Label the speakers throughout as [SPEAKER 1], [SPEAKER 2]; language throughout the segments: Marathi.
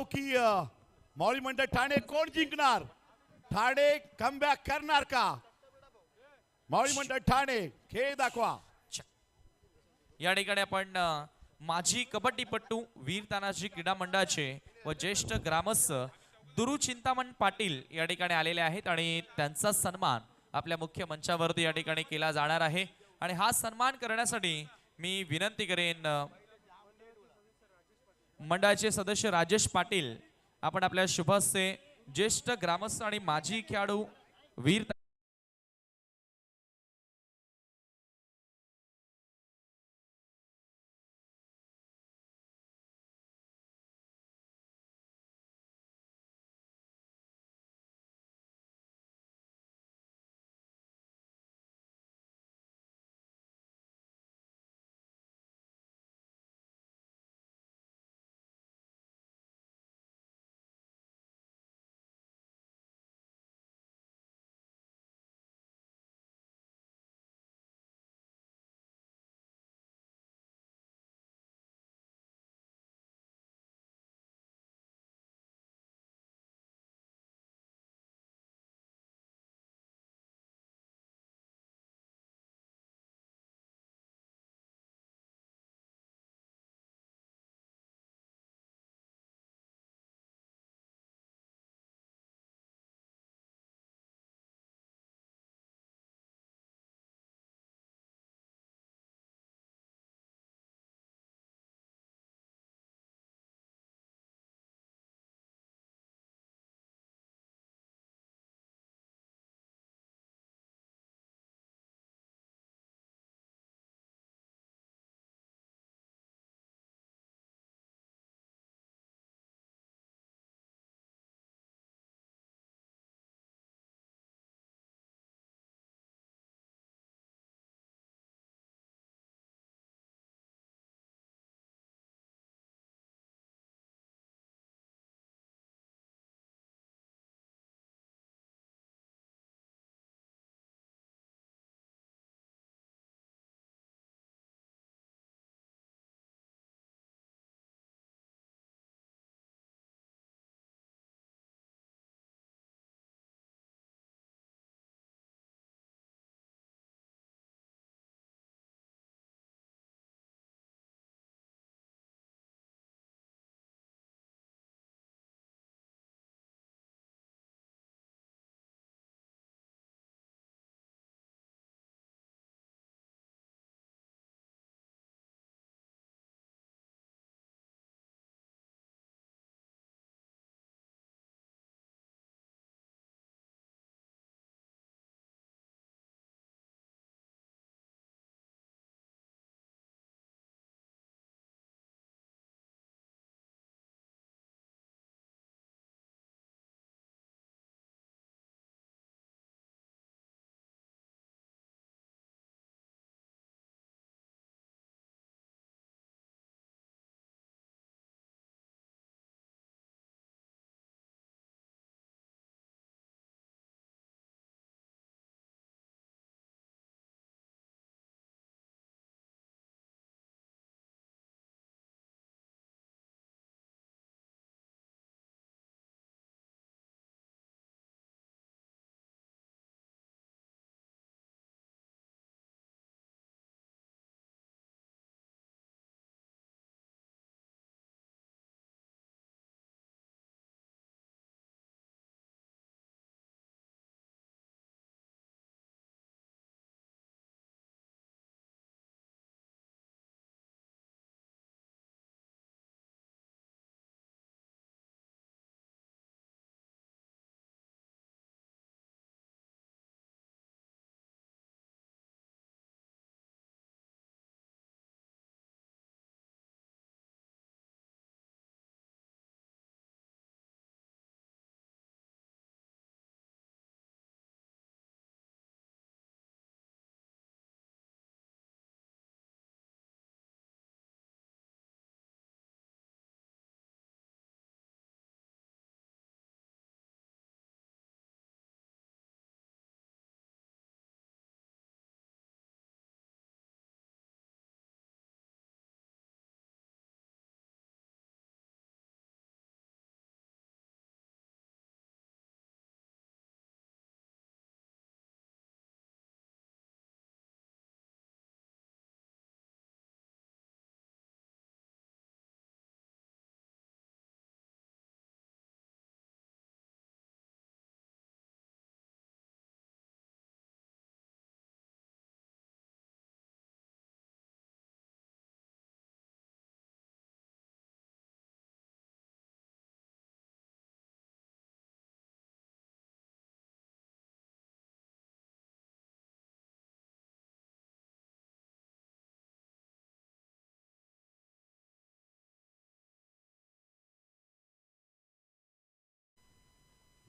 [SPEAKER 1] की मावळी म्हणतात ठाणे कोण जिंकणार? ठाणे कमबॅक करणार का? मावळी म्हणतात ठाणे खेळ दाखवा.
[SPEAKER 2] या ठिकाणी आपण माझी माजी कबड्डीपट्टू वीर तानाजी क्रीडा मंडळाचे व ज्येष्ठ ग्रामस्थ दुरु चिंतामण पाटील या ठिकाणी आलेले आहेत आणि त्यांचा सन्मान आपल्या मुख्य मंचावरती या ठिकाणी केला जाणार आहे. आणि हा सन्मान करण्यासाठी मी विनंती करेन मंडळाचे सदस्य राजेश पाटील आपण आपल्या शुभहस्ते ज्येष्ठ ग्रामस्थ आणि माजी खेळाडू वीर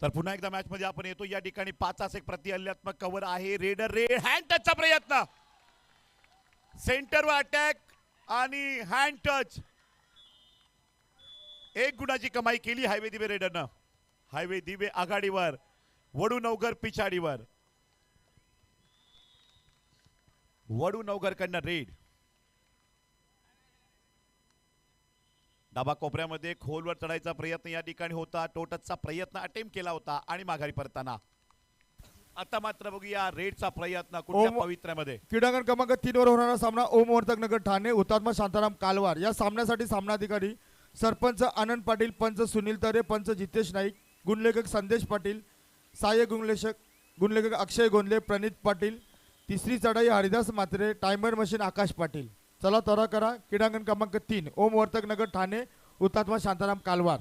[SPEAKER 1] तर पुन्हा एकदा मॅच मध्ये आपण येतो. या ठिकाणी पाचाच एक प्रतिहल्ल्यात्मक कव्हर आहे. रेडर रेड हँड टचचा प्रयत्न. सेंटर व अटॅक आणि हँड टच एक गुणाची कमाई केली हायवे दिवे रेडरनं हायवे दिवे आघाडीवर. वडू नवघर पिछाडीवर. वडू नवघर कडनं रेड डाबा कोपऱ्यामध्ये खोलवर चढायचा प्रयत्न या ठिकाणी होता. टोटसचा प्रयत्न अटेम्प्ट केला होता आणि माघारी परताना आता मात्र बघूया रेडचा प्रयत्न कुठल्या
[SPEAKER 3] ओम-
[SPEAKER 1] पवित्र्यामध्ये?
[SPEAKER 3] क्रीडांगण क्रमांक तीन वर होणारा सामना ओम वर्तक नगर ठाणे हुतात्मा शांताराम कालवार. या सामन्यासाठी सामनाधिकारी सरपंच आनंद पाटील पंच सुनील तरे पंच जितेश नाईक गुणलेखक संदेश पाटील सहाय्यक गुणलेखक गुणलेखक अक्षय गोंदले प्रणित पाटील तिसरी चढाई हरिदास मात्रे टायमर मशीन आकाश पाटील. चला तरा करा क्रीडांगण क्रमांक तीन ओम वर्तक नगर ठाणे हुतात्मा शांताराम कालवार.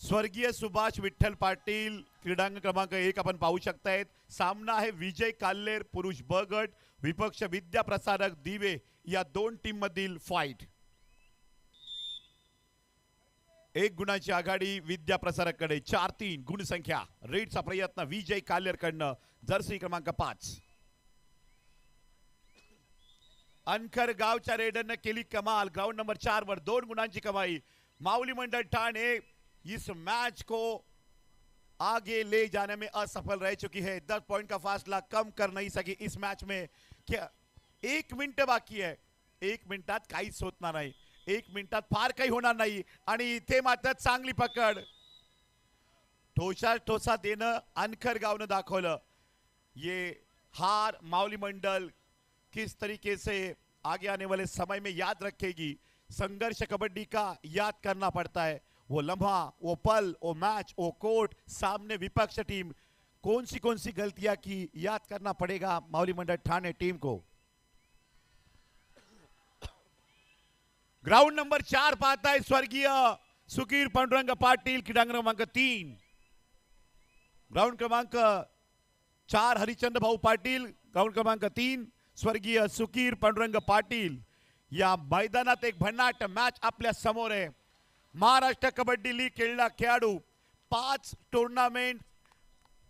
[SPEAKER 1] स्वर्गीय सुभाष विठ्ठल पाटील क्रीडांगण क्रमांक एक आपण पाहू शकतायत. सामना आहे विजय काल्लेर पुरुष ब गट विपक्ष विद्या प्रसारक दिवे या दोन टीम मधील फाईट एक गुणाची आघाडी विद्या प्रसारककडे चार तीन गुणसंख्या. रेडचा प्रयत्न विजय काल्लेर कडनं जर्सी क्रमांक पाच. अनखर गावच्या रेडरनं केली कमाल. ग्राउंड नंबर चार वर दोन गुणांची कमाई. माऊली मंडल ठाणे इस मैच को आगे ले जाने में असफल रह चुकी है. दस पॉइंट का फासला कम कर नहीं सकी इस मैच में. क्या एक मिनिट बाकी आहे एक मिनिटात काहीच होत नाही. एक मिनिटात फार काही होणार नाही. आणि इथे मात्र चांगली पकड. ठोसा ठोसा देणं अनखर गावनं दाखवलं. ये हार माऊली मंडल किस तरीके से आगे आने वाले समय में याद रखेगी? संघर्ष कबड्डी का याद करना पड़ता है। वो लम्हा, वो पल, वो मैच, वो कोर्ट, सामने विपक्ष टीम। कौन सी कौन सी गलतियाँ की याद करना पड़ेगा मावली मंडल ठाणे टीम को? ग्राउंड नंबर चार पाता है स्वर्गीय सुकीर पांडुरंग पाटील क्रीडांगण क्रमांक तीन। ग्राउंड क्रमांक चार हरिचंद्र भाऊ पाटील, ग्राउंड क्रमांक तीन। स्वर्गीय सुकीर पांडुरंग पाटील या मैदानात एक भन्नाट मॅच आपल्यासमोर आहे. महाराष्ट्र कबड्डी लीग खेळला खेळाडू. पाच टुर्नामेंट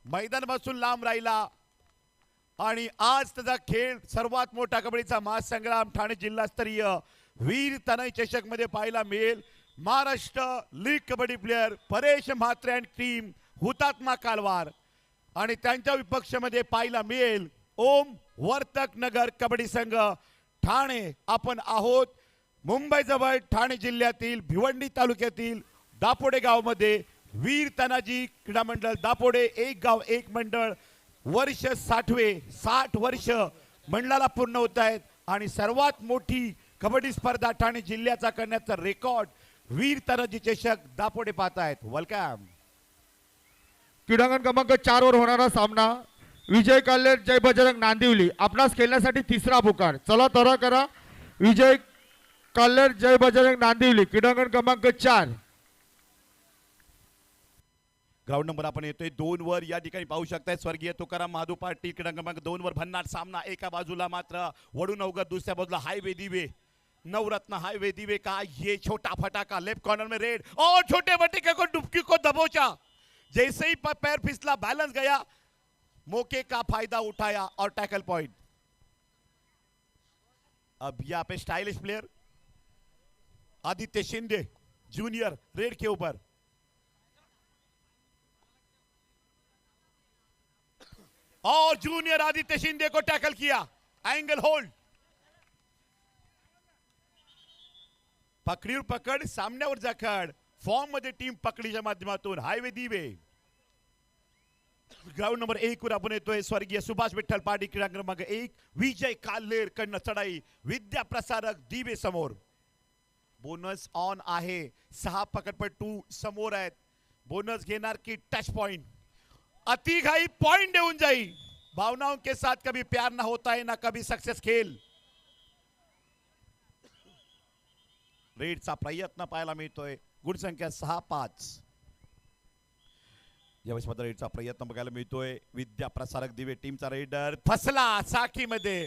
[SPEAKER 1] मैदानापासून लांब राहिला. आणि आज त्याचा खेळ सर्वात मोठा कबड्डीचा महासंग्राम ठाणे जिल्हास्तरीय वीर तनय चषकमध्ये पाहायला मिळेल. Maharashtra league kabaddi player Paresh Mhatre and team Hutatma Kalwar. आणि त्यांच्या विपक्षामध्ये पाहायला मिळेल ओम वर्तक नगर कबड्डी संघ ठाणे. आपण आहोत मुंबईजवळ ठाणे जिल्ह्यातील भिवंडी तालुक्यातील दापोडे गावमध्ये. वीर तानाजी क्रीडा मंडळ दापोडे एक गाव एक मंडळ. वर्ष साठवे साठ वर्ष मंडळाला पूर्ण होत आहेत. आणि सर्वात मोठी कबड्डी स्पर्धा ठाणे जिल्ह्याचा करण्याचा रेकॉर्ड वीर तानाजी चषक दापोडे पाहत आहेत. वेलकम
[SPEAKER 3] क्रीडांगण क्रमांक चार वर होणारा सामना विजय कल्याण जय बजरंग नांदिवली. आपणास खेळण्यासाठी तिसरा पुकार. चला तरा करा. विजय कल्याण जय बजरंग नांदिवली. क्रीडांगण क्रमांक चार.
[SPEAKER 1] ग्राउंड नंबर आपण येतोय. दोन वर या ठिकाणी पाहू शकताय. स्वर्गीय तुकाराम महादू पाटील क्रीडा क्रमांक दोन वर भन्नाट सामना एका बाजूला मात्र. वडू अवघड दुसऱ्या बाजूला हायवे दिवे. नवरत्न हाईवे दिवे का? ये छोटा फटाका. लेफ्ट कॉर्नर में रेड. और छोटे बटिके को डुबकी को दबोचा. जैसे ही पैर फिसला बैलेंस गया. मौके का फ़ायदा उठाया और टैकल पॉइंट अब यहाँ पे stylish player Aditya Shinde junior raid के ऊपर. और जूनियर आदित्य शिंदे को टैकल किया एंगल होल्ड पकडीवर पकड सामन्यावर जखड. फॉर्म मध्ये टीम पकडीच्या माध्यमातून. हायवे दिवे ग्राउंड नंबर एक वर आपण येतोय. स्वर्गीय सुभाष विठ्ठल पाटील क्रीडा क्रमांक एक. विजय कालेर कडनं चढाई. विद्या प्रसारक दिवे समोर. बोनस ऑन आहे. सहा पकडपट्टू समोर आहेत. बोनस घेणार की टच पॉइंट अति घाई पॉइंट देऊन जाई भावनाओं के साथ कभी प्यार ना होता है ना कभी सक्सेस खेल. रेडचा प्रयत्न पाहायला मिळतोय. गुणसंख्या सहा पाच. यावेळेस मात्र रेडचा प्रयत्न बघायला मिळतोय. विद्या प्रसारक दिवे टीमचा रेडर फसला साखीमध्ये.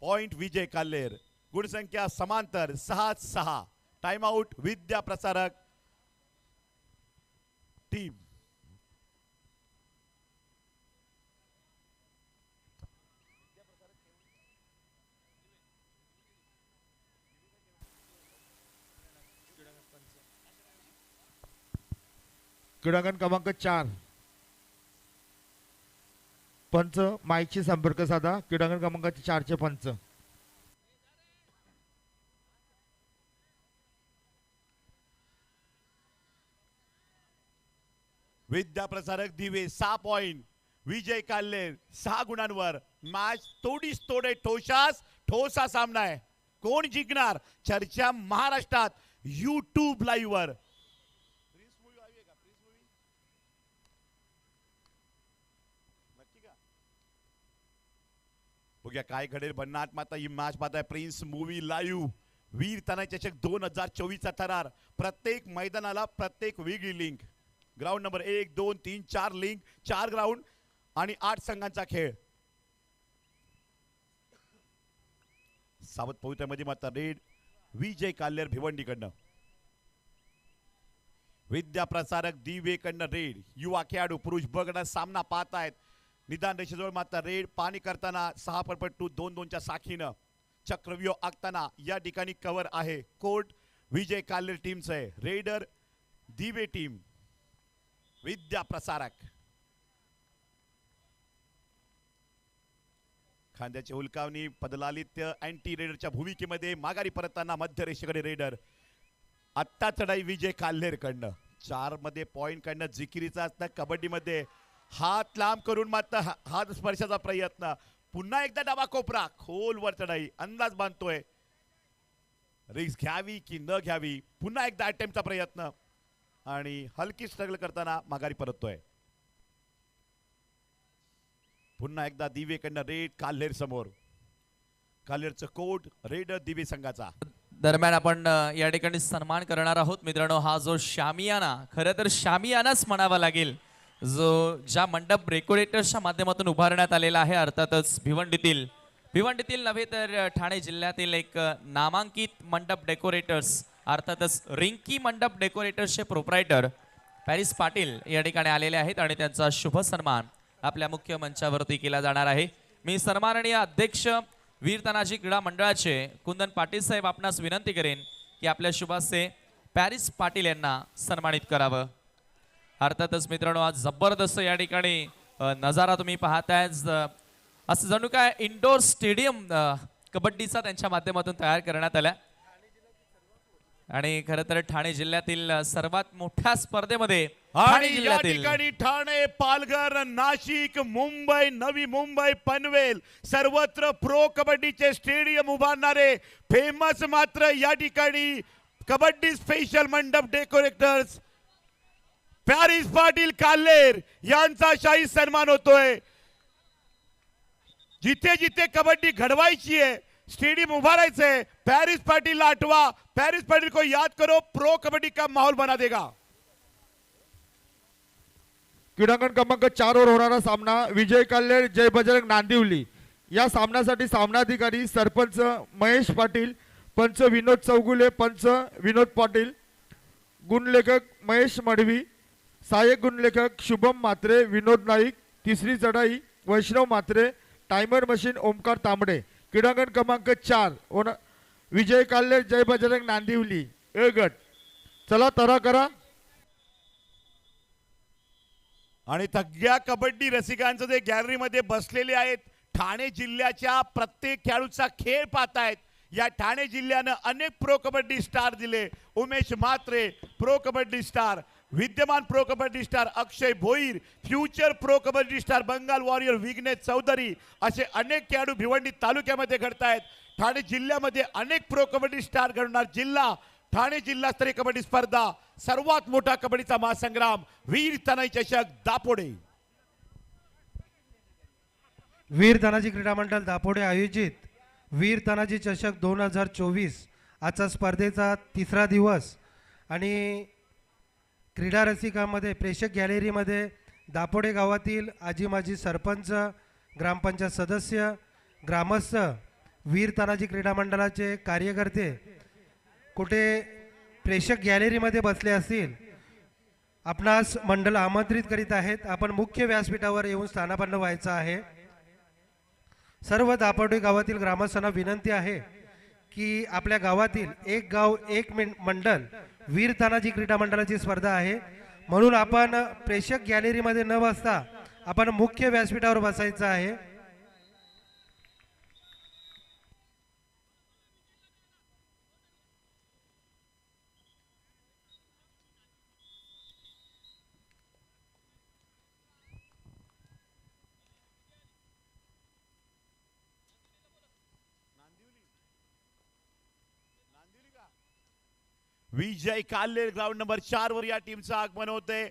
[SPEAKER 1] पॉइंट विजय काल्लेर. गुणसंख्या समांतर सहा सहा. Time out Vidya Prasarak team
[SPEAKER 3] क्रीडांगण क्रमांक चार. पंच माईकशी संपर्क साधा. क्रीडांगण क्रमांक चारचे पंच.
[SPEAKER 1] विद्याप्रसारक दिवे सहा पॉइंट विजय काल्ले सहा गुणांवर. मॅच तोडीस तोडे ठोशास ठोसा सामना आहे. कोण जिंकणार? चर्चा महाराष्ट्रात युट्यूब लाईव्ह वर. बघूया काय घडेल? भन्नाट माता ही मॅच पाहताय. प्रिन्स मूवी लाईव्ह वीर ताना चषक दोन हजार चोवीसचा थरार. प्रत्येक मैदानाला प्रत्येक वेगळी लिंक ग्राउंड नंबर एक दोन तीन चार लिंक चार ग्राउंड आणि आठ संघांचा खेळ. सावध पवित्र्यामध्ये मात्र रेड विजय काल्यर भिवंडीकडनं. विद्या प्रसारक दिवेकडनं रेड युवा खेळाडू पुरुष बगड सामना पाहतायत. निदान रेषेजवळ मात्र रेड पाणी करताना सहा पटपट्टू दोन दोनच्या साखीनं चक्रव्यूह आखताना या ठिकाणी कव्हर आहे. कोर्ट विजय कालेर टीमचं आहे रेडर दिवे टीम. विद्या प्रसारक. खांद्याची हुलकावणी पदलालित्य अँटी रेडरच्या भूमिकेमध्ये माघारी परतताना मध्य रेषेकडे रेडर आत्ता चढाई विजय काल्हेरकडनं चारमध्ये पॉईंट काढणं जिकिरीचा असतं. कबड्डीमध्ये हात लांब करून मात्र हात स्पर्शाचा प्रयत्न. पुन्हा एकदा डावा कोपरा. खोलवर चढाई. अंदाज बांधतोय. रिक्स घ्यावी की न घ्यावी? पुन्हा एकदा अटेम्प्टचा प्रयत्न. आणि हलकी स्ट्रगल करताना माघारी परततोय. पुन्हा एकदा दिवेकडनं रेड काल्हेर समोर. काल्हेरचं कोट रेड दिवे संघाचा.
[SPEAKER 2] दरम्यान आपण या ठिकाणी सन्मान करणार आहोत. मित्रांनो हा जो शामियाना खरं तर शामियानाच म्हणावा लागेल. जो ज्या मंडप डेकोरेटर्सच्या माध्यमातून उभारण्यात आलेला आहे अर्थातच भिवंडीतील. भिवंडीतील नव्हे तर ठाणे जिल्ह्यातील एक नामांकित मंडप डेकोरेटर्स अर्थातच रिंकी मंडप डेकोरेटर्सचे प्रोप्रायटर पॅरिस पाटील या ठिकाणी आलेले आहेत आणि त्यांचा शुभ सन्मान आपल्या मुख्य मंचावरती केला जाणार आहे. मी सन्माननीय अध्यक्ष वीर तानाजी क्रीडा मंडळाचे कुंदन पाटील साहेब आपणास विनंती करेन की आपल्या शुभासे पॅरिस पाटील यांना सन्मानित करावं. अर्थातच मित्रांनो आज जबरदस्त या ठिकाणी नजारा तुम्ही पाहताय. असं जणू काय इंडोर स्टेडियम कबड्डीचा त्यांच्या माध्यमातून तयार करण्यात आला आणि खरं तर ठाणे जिल्ह्यातील सर्वात मोठ्या स्पर्धेमध्ये ठाणे
[SPEAKER 1] आणि या ठिकाणी ठाणे पालघर नाशिक मुंबई नवी मुंबई पनवेल सर्वत्र प्रो कबड्डीचे स्टेडियम उभारणारे फेमस मात्र या ठिकाणी कबड्डी स्पेशल मंडप डेकोरेटर्स पॅरिस पाटील कालेर यांचा शाही सन्मान होतोय. जिथे जिथे कबड्डी घडवायची आहे स्टेडियम उभारायचंय पॅरिस पाटील आठवा. पॅरिस पाटील को याद करो प्रो कबड्डी का माहौल बना देगा.
[SPEAKER 3] क्रीडांगण क्रमांक चारवर होणारा सामना विजय काल्हेर जय बजरंग नांदिवली. या सामन्यासाठी सामनाधिकारी सरपंच महेश पाटील पंच विनोद चौगुले पंच विनोद पाटील गुणलेखक महेश मडवी सहाय्यक गुणलेखक शुभम मात्रे विनोद नाईक तिसरी चढाई वैष्णव मात्रे टायमर मशीन ओमकार तांबडे. क्रीडांगण क्रमांक चार ओन विजय काल्ले जय बजरंग नांदिवली. ए गट चला तरा करा.
[SPEAKER 1] आणि सगळ्या कबड्डी रसिकांचं जे गॅलरीमध्ये बसलेले आहेत ठाणे जिल्ह्याच्या प्रत्येक खेळाडूचा खेळ पाहतायत. या ठाणे जिल्ह्यानं अनेक प्रो कबड्डी स्टार दिले. Umesh Mhatre pro kabaddi star. विद्यमान pro kabaddi star Akshay Bhoir future pro kabaddi star Bengal warrior Vighnesh Chaudhari असे अनेक खेळाडू भिवंडी तालुक्यामध्ये घडत आहेत ठाणे जिल्ह्यामध्ये अनेक प्रो कबड्डी स्टार घडणार जिल्हा. ठाणे जिल्हास्तरीय कबड्डी स्पर्धा सर्वात मोठा कबड्डीचा महासंग्राम वीर तनाई चषक दापोडे.
[SPEAKER 4] वीर तानाजी क्रीडा मंडळ दापोडे आयोजित वीर तानाजी चषक दोन हजार चोवीस. आजचा स्पर्धेचा तिसरा दिवस आणि क्रीडा रसिकामध्ये प्रेक्षक गॅलरीमध्ये दापोडे गावातील आजी माजी सरपंच ग्रामपंचायत सदस्य ग्रामस्थ वीर तानाजी क्रीडा मंडळाचे कार्यकर्ते कुठे प्रेक्षक गॅलरीमध्ये बसले असतील आपणास मंडळ आमंत्रित करीत आहेत. आपण मुख्य व्यासपीठावर येऊन स्थानापन्न व्हायचं आहे. सर्व दापोडे गावातील ग्रामस्थांना विनंती आहे की आपल्या गावातील एक गाव एक मिन- मंडळ वीर तानाजी क्रीडा मंडळाची स्पर्धा आहे. म्हणून आपण प्रेक्षक गॅलरीमध्ये न बसता आपण मुख्य व्यासपीठावर बसायचं आहे.
[SPEAKER 1] विजय काल्ले ग्राउंड नंबर चार वर या टीमचं आगमन होते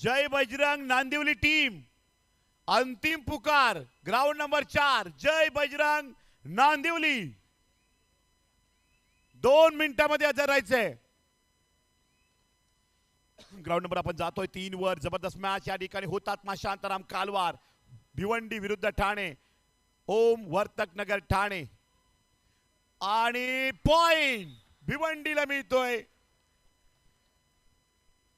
[SPEAKER 1] जय बजरंग नांदिवली टीम. अंतिम पुकार ग्राउंड नंबर चार. जय बजरंग नांदिवली. दोन मिनिटांमध्ये हजर राहायचंय. ग्राउंड नंबर आपण जातोय तीन वर. जबरदस्त मॅच या ठिकाणी होतात शांताराम कालवार. भिवंडी विरुद्ध ठाणे. ओम वर्तक नगर ठाणे. आणि पॉइंट भिवंडीला मिळतोय.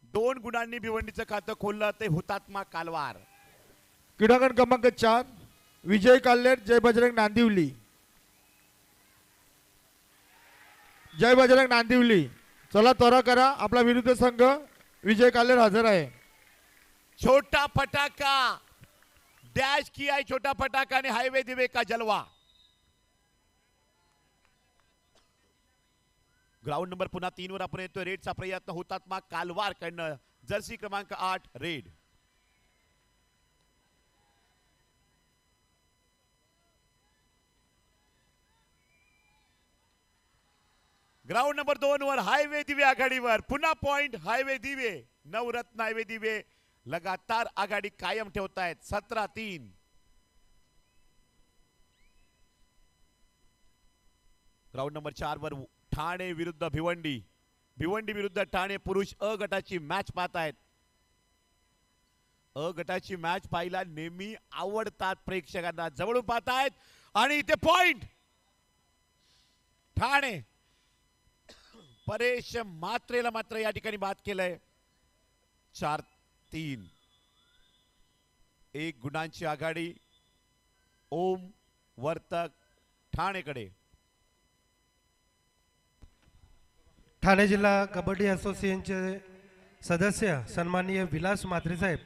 [SPEAKER 1] दोन गुणांनी भिवंडीचं खातं खोललं ते हुतात्मा कालवार.
[SPEAKER 3] क्रीडांगण क्रमांक चार विजय काल्लेर जय बजरंग नांदिवली. जय बजरंग नांदिवली. चला त्वरा करा आपला विरुद्ध संघ विजय काल्लेर हजर आहे.
[SPEAKER 1] छोटा फटाका. डॅश किया है छोटा फटाका ने हाईवे दिवे का जलवा? ग्राउंड नंबर पुन्हा तीन वर आपण येतोय. रेडचा प्रयत्न हुतात्मा कालवार कडनं जर्सी क्रमांक आठ रेड. ग्राउंड नंबर दोन वर हायवे दिवे आघाडीवर. पुन्हा पॉइंट हायवे दिवे. नवरत्न हायवे दिवे. लगातार आघाडी कायम ठेवतायत. सतरा तीन. ग्राउंड नंबर चार वर ठाणे विरुद्ध भिवंडी. भिवंडी विरुद्ध ठाणे पुरुष अ गटाची मॅच पाहत आहेत अ गटाची मॅच पाहायला नेहमी आवडतात प्रेक्षकांना. जवळून पाहत आहेत आणि इथे पॉइंट ठाणे. परेश मात्रेला मात्र या ठिकाणी बाद केलंय. चार तीन. एक गुणांची आघाडी. ओम वर्तक ठाणेकडे.
[SPEAKER 4] ठाणे जिल्हा कबड्डी असोसिएशनचे सदस्य सन्माननीय विलास मात्रेसाहेब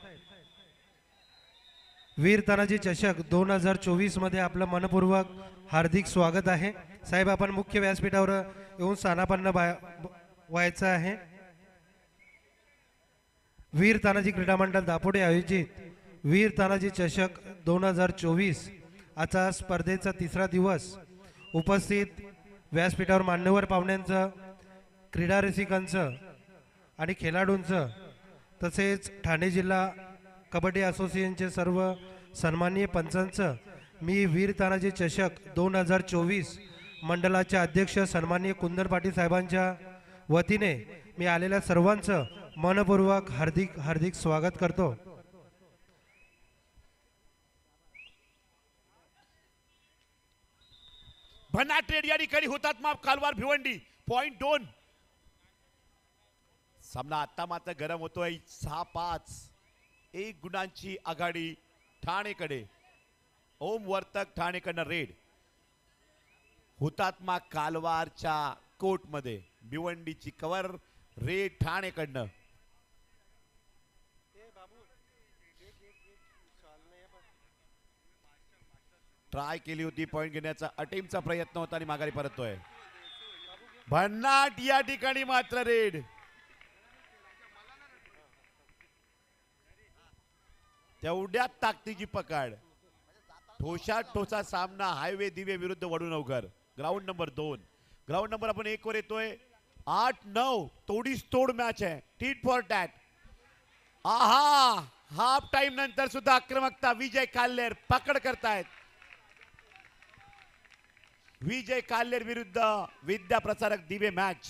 [SPEAKER 4] वीर तानाजी चषक दोन हजार चोवीसमध्ये आपलं मनपूर्वक हार्दिक स्वागत आहे. साहेब आपण मुख्य व्यासपीठावर येऊन सानापन्न व्हायचं आहे. वीर तानाजी क्रीडा मंडळ दापोडे आयोजित वीर तानाजी चषक दोन हजार चोवीस आजचा स्पर्धेचा तिसरा दिवस. उपस्थित व्यासपीठावर मान्यवर पाहुण्यांचं क्रीडा रसिकांचं आणि खेळाडूंचं तसेच ठाणे जिल्हा कबड्डी असोसिएशनचे सर्व सन्माननीय पंचांचं मी वीर तानाजी चषक दोन हजार चोवीस मंडळाचे अध्यक्ष सन्माननीय कुंदन पाटील साहेबांच्या वतीने मी आलेल्या सर्वांचं मनपूर्वक हार्दिक हार्दिक स्वागत करतो.
[SPEAKER 1] भन्ना या ठिकाणी होतात माप कालवार भिवंडी. पॉईंट दोन. सामना आता मात्र गरम होतोय. सहा पाच. एक गुणांची आघाडी ठाणेकडे. ओम वर्तक ठाणेकडनं रेड. हुतात्मा कालवारच्या कोर्टमध्ये भिवंडीची कवर रेड ठाणेकडनं. ट्राय केली होती पॉईंट घेण्याचा अटेमचा प्रयत्न होता आणि माघारी परततोय. भन्नाट या ठिकाणी मात्र रेड. तेवढ्यात ताकदीची पकड. ठोशा ठोसा सामना हायवे दिवे विरुद्ध वडूनवकर ग्राउंड नंबर दोन. ग्राउंड नंबर आपण एक वर येतोय. आठ नऊ. तोडीस तोड मॅच आहे. टीट फॉर टॅट आहा! हाफ टाइम नंतर सुद्धा आक्रमकता विजय काल्लेर पकड करतायत. विजय काल्लेर विरुद्ध विद्या प्रसारक दिवे मॅच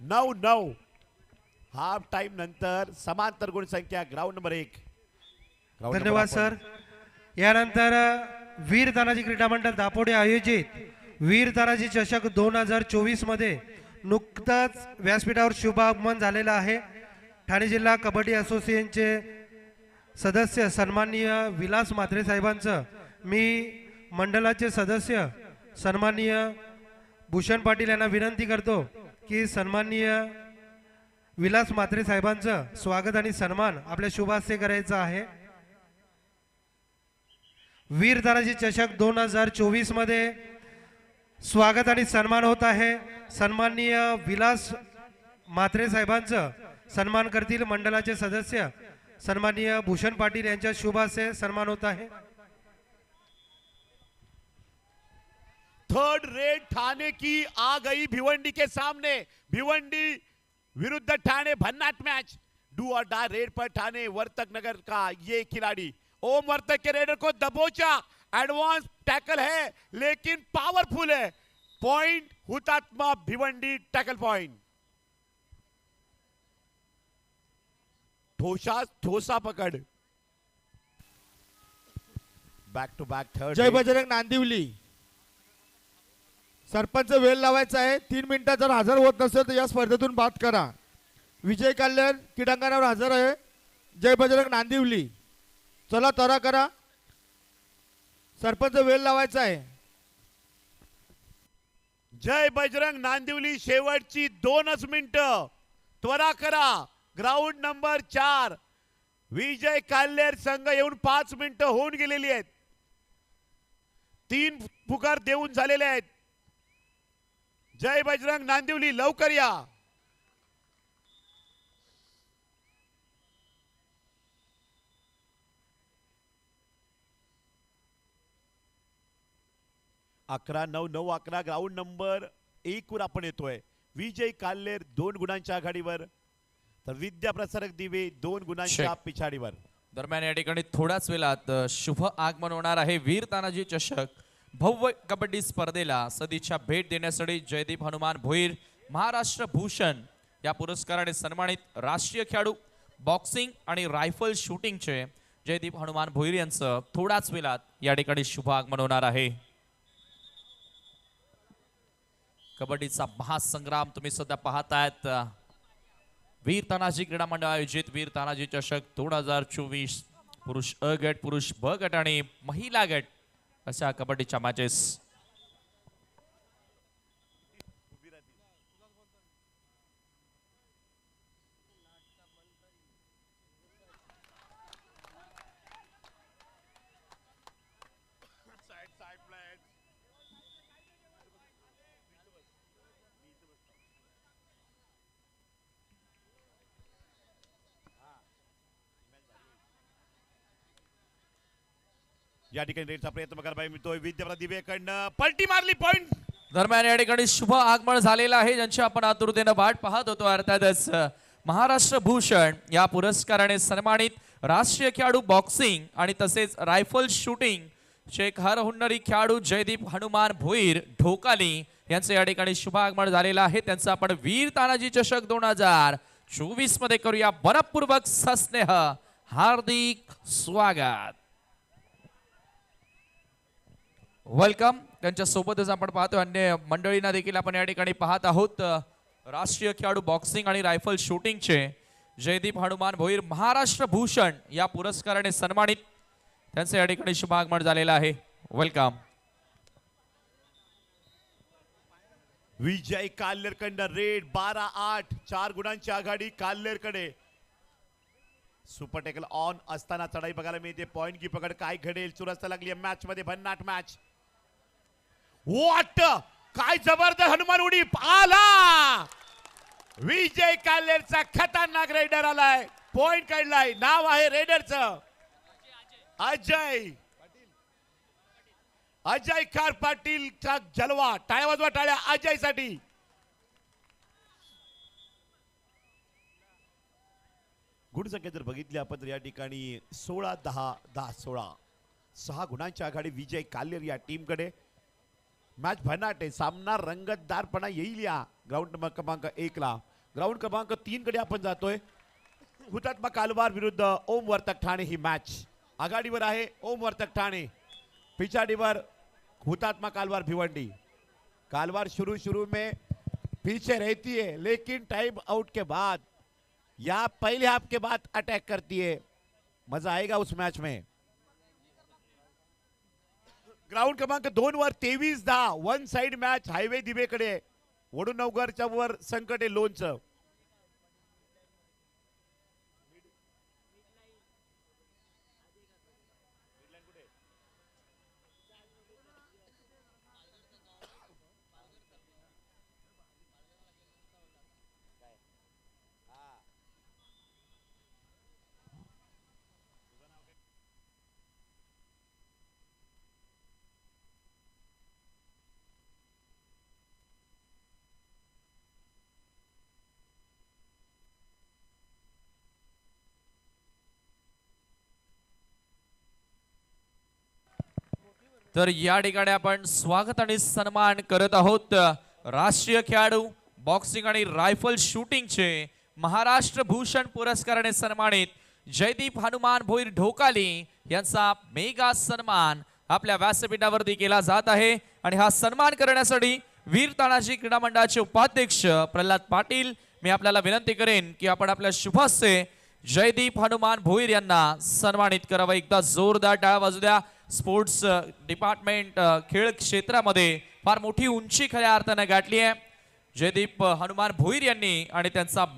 [SPEAKER 1] नऊ नऊ. हाफ टाइम नंतर समांतर गुण संख्या ग्राउंड नंबर एक.
[SPEAKER 4] धन्यवाद सर. यानंतर वीर तानाजी क्रीडा मंडळ दापोडे आयोजित वीर तानाजी चषक दोन हजार चोवीसमध्ये नुकताच व्यासपीठावर शुभ आगमन झालेलं आहे. ठाणे जिल्हा कबड्डी असोसिएशनचे सदस्य सन्माननीय विलास म्हात्रे साहेबांचं मी मंडळाचे सदस्य सन्माननीय भूषण पाटील यांना विनंती करतो की सन्माननीय विलास म्हात्रे साहेबांचं स्वागत आणि सन्मान आपल्या शुभास्ते करायचा आहे. वीर तानाजी चषक दोन हजार चोवीसमध्ये स्वागत आणि सन्मान होत आहे. सन्माननीय विलास म्हात्रे साहेबांचं सन्मान करतील मंडळाचे सदस्य. सन्माननीय भूषण पाटील यांच्या शुभ सन्मान होत आहे.
[SPEAKER 1] थर्ड रेड ठाणे की आ गई भिवंडी के सामने। भिवंडी विरुद्ध ठाणे भन्नाट मैच डू और डा रेड पर ठाणे वर्तक नगर का ये खिलाड़ी। ओम वर्तक के रेडर को दबोचा एडवांस टैकल है लेकिन पावरफुल है। Point Hutatma Bhiwandi tackle point ठोसा ठोसा पकड़। Back to back third
[SPEAKER 3] Jai Bajrang Nandivali. Sarpanch वेळ लावायचा आहे तीन मिनिटात जर हजर होत नसेल तर या स्पर्धेतून बाद करा. विजय कल्याण क्रीडांगणावर हजर आहे. जय बजरंग नांदिवली. चला तरा करा. सरपंच वेळ लावायचा आहे.
[SPEAKER 1] जय बजरंग नांदिवली शेवटची दोनच मिनिटं. त्वरा करा. ग्राउंड नंबर चार. विजय काल्लेर संघ येऊन पाच मिनिटं होऊन गेलेली आहेत. तीन पुकार देऊन झालेले आहेत. जय बजरंग नांदिवली लवकर या. अकरा नऊ नऊ अकरा ग्राउंड नंबर एक वर आपण येतोय. विजय काल्लेर दोन गुणांच्या आघाडीवर. तर विद्या प्रसारक दिवे दोन गुणांच्या. पिछाडीवर.
[SPEAKER 2] दरम्यान या ठिकाणी थोड्याच वेळात शुभ आगमन होणार आहे. वीर तानाजी चषक भव्य कबड्डी स्पर्धेला सदिच्छा भेट देण्यासाठी जयदीप हनुमान भोईर महाराष्ट्र भूषण या पुरस्काराने सन्मानित राष्ट्रीय खेळाडू बॉक्सिंग आणि रायफल शूटिंगचे जयदीप हनुमान भोईर यांचं थोड्याच वेळात या ठिकाणी शुभ आगमन होणार आहे. कबड्डीचा महासंग्राम तुम्ही सध्या पाहतायत. वीर तानाजी क्रीडा मंडळ आयोजित वीर तानाजी चषक दोन हजार चोवीस पुरुष अ गट पुरुष ब गट आणि महिला गट अशा कबड्डीच्या मॅचेस
[SPEAKER 1] या ठिकाणी रेडचा प्रयत्न करायला मिळतोय विद्याप्रसाद दिवेकडनं पलटी मारली पॉईंट
[SPEAKER 2] दरम्यान या ठिकाणी शुभ आगमन झालेलं आहे. ज्यांची आपण आतुरतेनं वाट पाहत होतो अर्थातच महाराष्ट्र भूषण या पुरस्काराने सन्मानित राष्ट्रीय खेळाडू बॉक्सिंग आणि तसेच रायफल शूटिंग शेख हर हुन्नरी खेळाडू जयदीप हनुमान भोईर ढोकाली यांचं या ठिकाणी शुभ आगमन झालेलं आहे. त्यांचं आपण वीर तानाजी चषक दोन हजार चोवीसमध्ये करूया बरपूर्वक सस्नेह. हार्दिक स्वागत. वेलकम त्यांच्यासोबतच आपण पाहतो अन्य मंडळींना देखील आपण या ठिकाणी पाहत आहोत. राष्ट्रीय खेळाडू बॉक्सिंग आणि रायफल शूटिंगचे जयदीप हनुमान भोईर महाराष्ट्र भूषण या पुरस्काराने सन्मानित. त्यांचं या ठिकाणी शुभागमन झालेलं आहे. वेलकम
[SPEAKER 1] विजय काल्लेरकडनं रेड बारा आठ चार गुणांची आघाडी काल्लेरकडे. सुपर टेकल ऑन असताना चढाई बघायला मिळते. पॉईंट की पकड काय घडेल? चुरस्ता लागली मॅच मध्ये भन्नाट मॅच वाट काय जबरदस्त हनुमान उडी आला विजय कालेरचा खतरनाक रेडर आलाय. पॉइंट काढलाय. नाव आहे रेडरचं अजय. अजय खार पाटीलचा जलवा. टाळ्या वाजवा टाळ्या. अजयसाठी गुणसंख्या जर बघितली आपण तर या ठिकाणी सोळा दहा दहा सोळा. सहा गुणांची आघाडी विजय काल्यर या टीमकडे मॅच भन्नाट आहे सामना रंगतदारपणा येईल या. ग्राउंड क्रमांक एकला ग्राउंड क्रमांक तीन कडे आपण जातोय. हुतात्मा कालवार विरुद्ध ओम वर्तक ठाणे ही मॅच आघाडीवर आहे ओम वर्तक ठाणे. पिछाडीवर हुतात्मा कालवार भिवंडी. कालवार शुरू शुरू में पीछे रहती है लेकिन टाइम आउट के बाद या पहले हाफ के बाद अटैक करती है. मजा आएगा उस मॅच में. ग्राउंड क्रमांक दोन वर तेवीस दहा वन साइड मॅच हायवे दिवेकडे. वडूनवगरच्या वर संकट आहे लोणचं.
[SPEAKER 2] तर या ठिकाणी आपण स्वागत आणि सन्मान करत आहोत. राष्ट्रीय खेळाडू बॉक्सिंग आणि रायफल शूटिंगचे महाराष्ट्र भूषण पुरस्काराने सन्मानित जयदीप हनुमान भोईर ढोकाली यांचा मेगा सन्मान आपल्या व्यासपीठावरती केला जात आहे. आणि हा सन्मान करण्यासाठी वीर तानाजी क्रीडा मंडळाचे उपाध्यक्ष प्रल्हाद पाटील मी आपल्याला विनंती करेन की आपण आपल्या शुभस्य जयदीप हनुमान भोईर यांना सन्मानित करावं. एकदा जोरदार टाळा वाजू द्या. स्पोर्ट्स डिपार्टमेंट खेळ क्षेत्रामध्ये फार मोठी उंची खऱ्या अर्थानं गाठली आहे. जयदीप हनुमान भोईर यांनी आणि त्यांचा